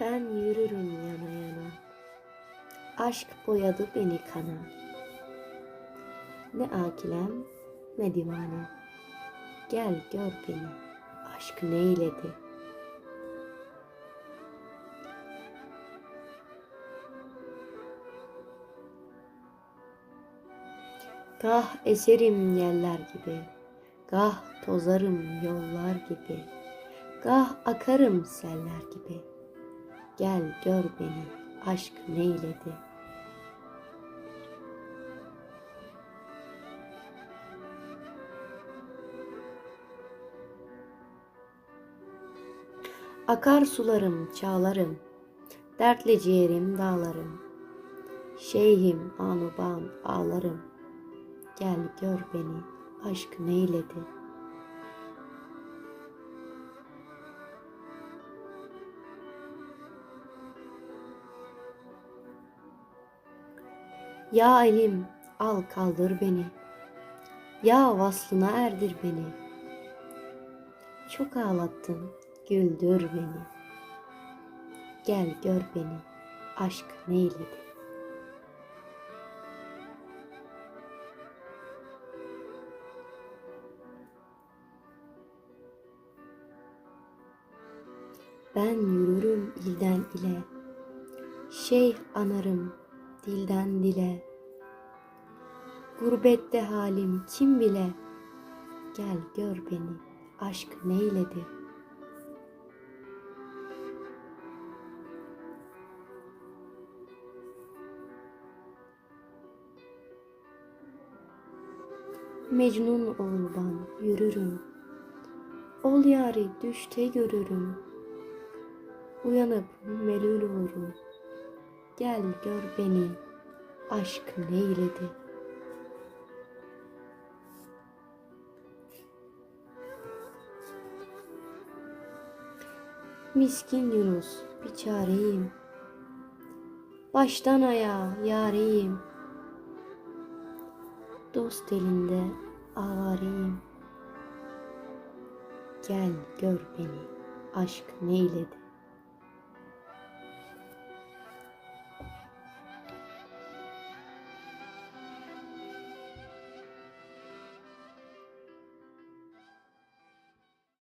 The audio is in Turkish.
Ben yürürüm yana yana. Aşk boyadı beni kana. Ne akilem ne divane. Gel gör beni. Aşk neyledi? Gah eserim yeller gibi, gah tozarım yollar gibi, gah akarım seller gibi. Gel gör beni, aşk neyledi? Akar sularım, çağlarım, dertli ciğerim dağlarım. Şeyhim anuban ağlarım, gel gör beni, aşk neyledi? Ya elim al kaldır beni. Ya vaslına erdir beni. Çok ağlattın, güldür beni. Gel gör beni, aşk neyledi? Ben yürürüm ilden ile. Şeyh anarım dilden dile. Gurbette halim kim bile. Gel gör beni, aşk neyledi? Mecnun ol yürürüm. Ol yari düşte görürüm. Uyanıp melul olurum. Gel gör beni, aşk neyledi? Miskin Yunus bir çareyim. Baştan ayağa yareyim. Dost elinde avareyim. Gel gör beni, aşk neyledi?